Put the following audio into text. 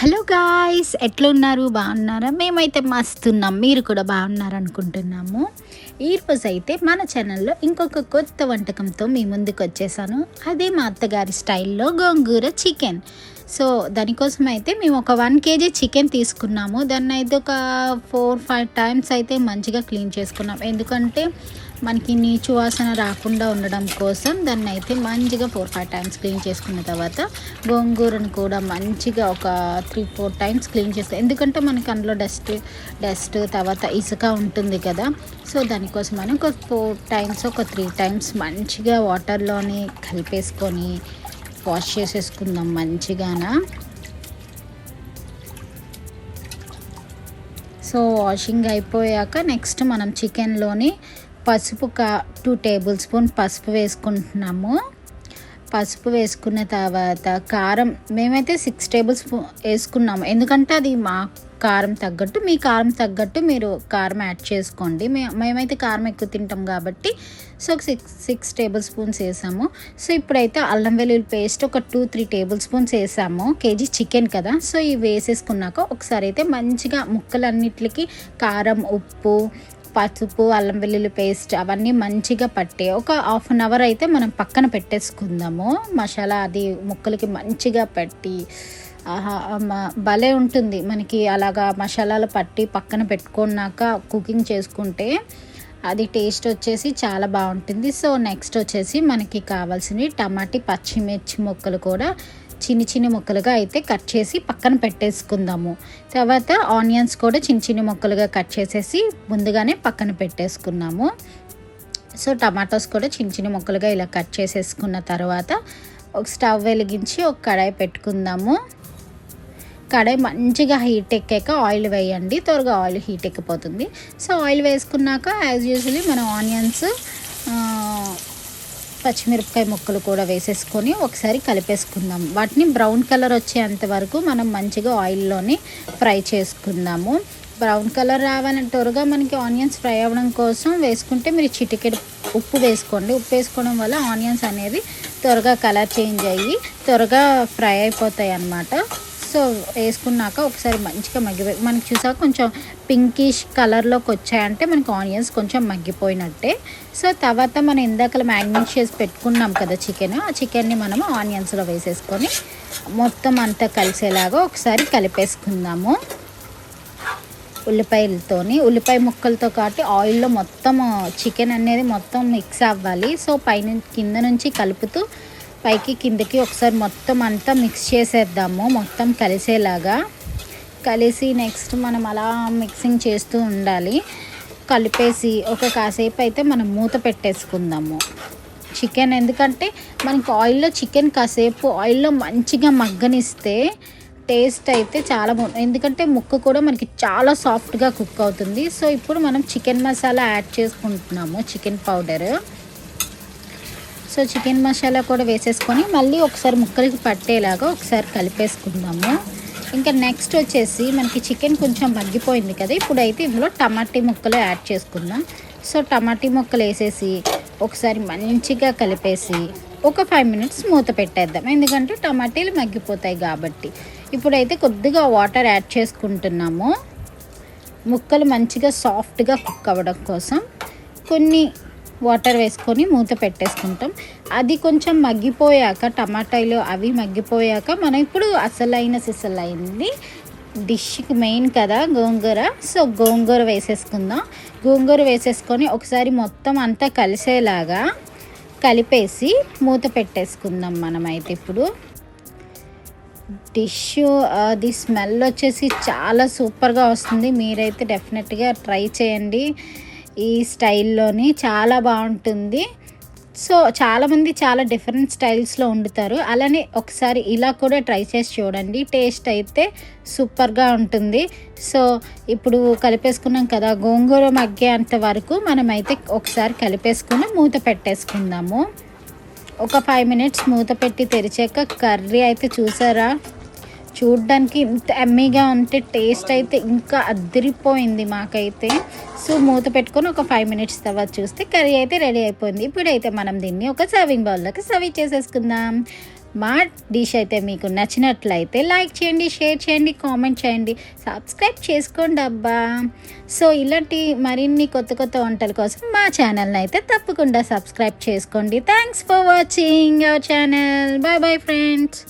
Hello guys ఎట్లున్నారు? బాగున్నారా? మేమైతే మస్తున్నాం. మీరు కూడా బాగున్నారనుకుంటున్నాము. ఈరోజు అయితే మన ఛానల్లో ఇంకొక కొత్త వంటకంతో మీ ముందుకు వచ్చేసాను. అదే మా అత్తగారి స్టైల్లో గోంగూర చికెన్ సో దానికోసం అయితే మేము ఒక వన్ కేజీ చికెన్ తీసుకున్నాము. దాన్ని అయితే ఒక ఫోర్ ఫైవ్ టైమ్స్ అయితే మంచిగా క్లీన్ చేసుకున్నాం. ఎందుకంటే మనకి నీచు వాసన రాకుండా ఉండడం కోసం దాన్ని అయితే మంచిగా ఫోర్ ఫైవ్ టైమ్స్ క్లీన్ చేసుకున్న తర్వాత గోంగూరను కూడా మంచిగా ఒక త్రీ ఫోర్ టైమ్స్ క్లీన్ చేస్తాం. ఎందుకంటే మనకి అందులో డస్ట్ డస్ట్ తర్వాత ఇసుక ఉంటుంది కదా. సో దానికోసం మనం ఒక ఫోర్ టైమ్స్ ఒక త్రీ టైమ్స్ మంచిగా వాటర్లోని కలిపేసుకొని వాష్ చేసేసుకుందాం మంచిగానా. సో వాషింగ్ అయిపోయాక నెక్స్ట్ మనం చికెన్లోని పసుపు కా టూ టేబుల్ స్పూన్ పసుపు వేసుకుంటున్నాము. పసుపు వేసుకున్న తర్వాత కారం మేమైతే సిక్స్ టేబుల్ స్పూన్ వేసుకున్నాము. ఎందుకంటే అది మా కారం తగ్గట్టు మీ కారం తగ్గట్టు మీరు కారం యాడ్ చేసుకోండి. మే మేమైతే కారం ఎక్కువ తింటాం కాబట్టి so six six table spoons వేసాము. సో ఇప్పుడైతే అల్లం వెల్లుల్లి పేస్ట్ ఒక టూ త్రీ టేబుల్ స్పూన్స్ వేసాము. కేజీ చికెన్ కదా. సో ఇవి వేసేసుకున్నాక ఒకసారి అయితే మంచిగా ముక్కలన్నిటికి కారం ఉప్పు పసుపు అల్లం వెల్లుల్లి పేస్ట్ అవన్నీ మంచిగా పట్టి ఒక హాఫ్ అన్ అవర్ అయితే మనం పక్కన పెట్టేసుకుందాము. మసాలా అది ముక్కలకి మంచిగా పట్టి భలే ఉంటుంది. మనకి అలాగా మసాలాలు పట్టి పక్కన పెట్టుకున్నాక కుకింగ్ చేసుకుంటే అది టేస్ట్ వచ్చేసి చాలా బాగుంటుంది. సో నెక్స్ట్ వచ్చేసి మనకి కావాల్సినవి టమాటీ పచ్చిమిర్చి ముక్కలు కూడా చిన్ని చిన్ని ముక్కలుగా అయితే కట్ చేసి పక్కన పెట్టేసుకుందాము. తర్వాత ఆనియన్స్ కూడా చిన్న చిన్ని ముక్కలుగా కట్ చేసేసి ముందుగానే పక్కన పెట్టేసుకున్నాము సో టమాటోస్ కూడా చిన్న చిన్న ముక్కలుగా ఇలా కట్ చేసేసుకున్న తర్వాత ఒక స్టవ్ వెలిగించి ఒక కడాయి పెట్టుకుందాము. కడాయి మంచిగా హీట్ ఎక్కాక ఆయిల్ వేయండి. త్వరగా ఆయిల్ హీట్ ఎక్కిపోతుంది. సో ఆయిల్ వేసుకున్నాక యాజ్ యూజువలీ మనం ఆనియన్స్ పచ్చిమిరపకాయ ముక్కలు కూడా వేసేసుకొని ఒకసారి కలిపేసుకుందాం. వాటిని బ్రౌన్ కలర్ వచ్చేంత వరకు మనం మంచిగా ఆయిల్లోని ఫ్రై చేసుకుందాము. బ్రౌన్ కలర్ రావాలంటే త్వరగా మనకి ఆనియన్స్ ఫ్రై అవ్వడం కోసం వేసుకుంటే మీరు చిటికెడు ఉప్పు వేసుకోండి. ఉప్పు వేసుకోవడం వల్ల ఆనియన్స్ అనేది త్వరగా కలర్ చేంజ్ అయ్యి త్వరగా ఫ్రై అయిపోతాయి అన్నమాట సో వేసుకున్నాక ఒకసారి మంచిగా మగ్గిపోయి మనకి చూసాక కొంచెం పింకిష్ కలర్లోకి వచ్చాయంటే మనకి ఆనియన్స్ కొంచెం మగ్గిపోయినట్టే. సో తర్వాత మనం ఇందాక మ్యాగ్నేట్ చేసి పెట్టుకున్నాం కదా చికెన్ ఆ చికెన్ని మనం ఆనియన్స్లో వేసేసుకొని మొత్తం అంతా కలిసేలాగా ఒకసారి కలిపేసుకుందాము. ఉల్లిపాయలతోని ఉల్లిపాయ ముక్కలతో కాబట్టి ఆయిల్లో మొత్తం చికెన్ అనేది మొత్తం మిక్స్ అవ్వాలి. సో పైన కింద నుంచి కలుపుతూ పైకి కిందకి ఒకసారి మొత్తం అంతా మిక్స్ చేసేద్దాము మొత్తం కలిసేలాగా. కలిసి నెక్స్ట్ మనం అలా మిక్సింగ్ చేస్తూ ఉండాలి. కలిపేసి ఒక కాసేపు అయితే మనం మూత పెట్టేసుకుందాము. చికెన్ ఎందుకంటే మనకు ఆయిల్లో చికెన్ కాసేపు ఆయిల్లో మంచిగా మగ్గనిస్తే టేస్ట్ అయితే చాలా బాగుంది ఎందుకంటే ముక్క కూడా మనకి చాలా సాఫ్ట్గా కుక్ అవుతుంది. సో ఇప్పుడు మనం చికెన్ మసాలా యాడ్ చేసుకుంటున్నాము chicken powder. So chicken masala కూడా వేసేసుకొని మళ్ళీ ఒకసారి ముక్కలకి పట్టేలాగా ఒకసారి కలిపేసుకుందాము. ఇంకా నెక్స్ట్ వచ్చేసి మనకి చికెన్ కొంచెం మగ్గిపోయింది కదా ఇప్పుడైతే ఇందులో టమాటీ ముక్కలు యాడ్ చేసుకుందాం. సో టమాటీ ముక్కలు వేసేసి ఒకసారి మంచిగా కలిపేసి ఒక ఫైవ్ మినిట్స్ మూత పెట్టేద్దాం. ఎందుకంటే టమాటీలు మగ్గిపోతాయి కాబట్టి. ఇప్పుడైతే కొద్దిగా వాటర్ యాడ్ చేసుకుంటున్నాము. ముక్కలు మంచిగా సాఫ్ట్గా కుక్ అవ్వడం కోసం. కొన్ని వాటర్ వేసుకొని మూత పెట్టేసుకుంటాం. అది కొంచెం మగ్గిపోయాక టమాటాలు అవి మగ్గిపోయాక మనం ఇప్పుడు అసలైన సిసలైంది డిష్కి మెయిన్ కదా గోంగూర. సో గోంగూర వేసేసుకుందాం. గోంగూర వేసేసుకొని ఒకసారి మొత్తం అంతా కలిసేలాగా కలిపేసి మూత పెట్టేసుకుందాం మనమైతే ఇప్పుడు. డిష్ అది స్మెల్ వచ్చేసి చాలా సూపర్గా వస్తుంది. మీరైతే డెఫినెట్గా ట్రై చేయండి. ఈ స్టైల్లోని చాలా బాగుంటుంది. సో చాలామంది చాలా డిఫరెంట్ స్టైల్స్లో వండుతారు. అలానే ఒకసారి ఇలా కూడా ట్రై చేసి చూడండి. టేస్ట్ అయితే సూపర్గా ఉంటుంది. సో ఇప్పుడు కలిపేసుకున్నాం కదా గోంగూర మగ్గేంత వరకు మనమైతే ఒకసారి కలిపేసుకుని మూత పెట్టేసుకుందాము. ఒక ఫైవ్ మినిట్స్ మూత పెట్టి తెరిచాక కర్రీ అయితే చూసారా? చూడ్డానికి ఇంత ఎమ్మీగా ఉంటే టేస్ట్ అయితే ఇంకా అదిరిపోయింది మాకైతే. సో మూత పెట్టుకొని ఒక ఫైవ్ మినిట్స్ తర్వాత చూస్తే కర్రీ అయితే రెడీ అయిపోయింది. ఇప్పుడైతే మనం దీన్ని ఒక సర్వింగ్ బౌల్లోకి సర్వ్ చేసేసుకుందాం. మా డిష్ అయితే మీకు నచ్చినట్లయితే లైక్ చేయండి షేర్ చేయండి కామెంట్ చేయండి సబ్స్క్రైబ్ చేసుకోండి అబ్బా. సో ఇలాంటి మరిన్ని కొత్త కొత్త వంటల కోసం మా ఛానల్ని అయితే తప్పకుండా సబ్స్క్రైబ్ చేసుకోండి. Thanks for watching our channel bye bye friends